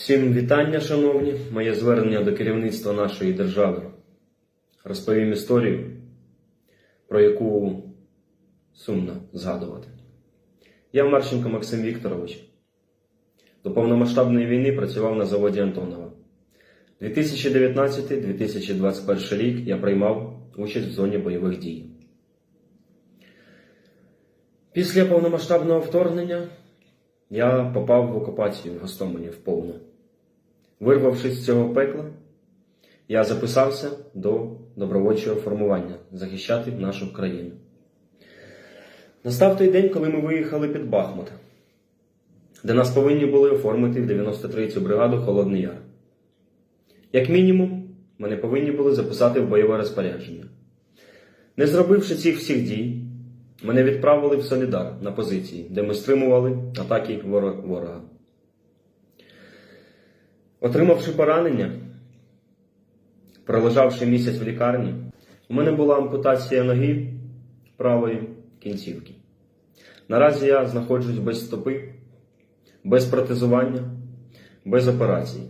Всім вітання, шановні. Моє звернення до керівництва нашої держави. Розповім історію, про яку сумно згадувати. Я Марченко Максим Вікторович. До повномасштабної війни працював на заводі Антонова. 2019-2021 рік я приймав участь в зоні бойових дій. Після повномасштабного вторгнення я попав в окупацію в Гостомелі в повну. Вирвавшись з цього пекла, я записався до добровольчого формування захищати нашу країну. Настав той день, коли ми виїхали під Бахмут, де нас повинні були оформити в 93-ю бригаду Холодний Яр. Як мінімум, мене повинні були записати в бойове розпорядження. Не зробивши цих всіх дій, мене відправили в Солідар на позиції, де ми стримували атаки ворога. Отримавши поранення, пролежавши місяць в лікарні, у мене була ампутація ноги правої кінцівки. Наразі я знаходжусь без стопи, без протезування, без операції.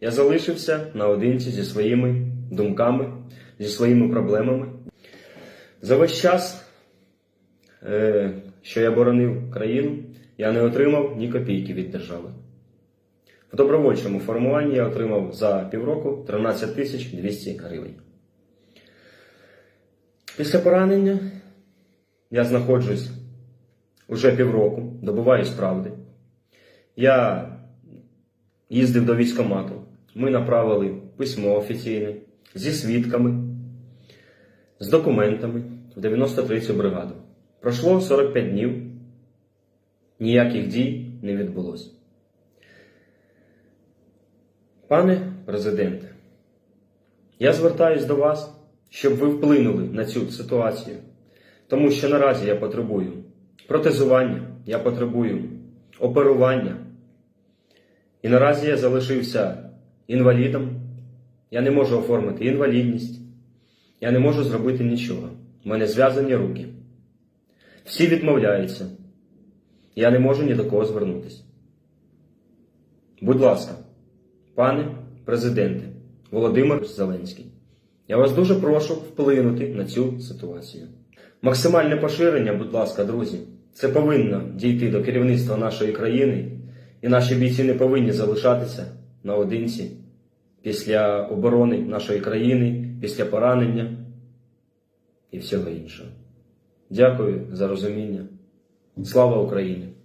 Я залишився наодинці зі своїми думками, зі своїми проблемами. За весь час, е, що я боронив країну, я не отримав ні копійки від держави. В добровольчому формуванні я отримав за півроку 13 тисяч 200 гривень. Після поранення я знаходжусь уже півроку, добуваюсь правди. Я їздив до військкомату. Ми направили письмо офіційне зі свідками, з документами в 93-ю бригаду. Пройшло 45 днів, ніяких дій не відбулося. Пане президенте, я звертаюсь до вас, щоб ви вплинули на цю ситуацію, тому що наразі я потребую протезування, я потребую оперування. І наразі я залишився інвалідом, я не можу оформити інвалідність, я не можу зробити нічого. У мене зв'язані руки. Всі відмовляються. Я не можу ні до кого звернутися. Будь ласка, пане президенте Володимир Зеленський, я вас дуже прошу вплинути на цю ситуацію. Максимальне поширення, будь ласка, друзі, це повинно дійти до керівництва нашої країни, і наші бійці не повинні залишатися наодинці після оборони нашої країни, після поранення і всього іншого. Дякую за розуміння. Слава Україні!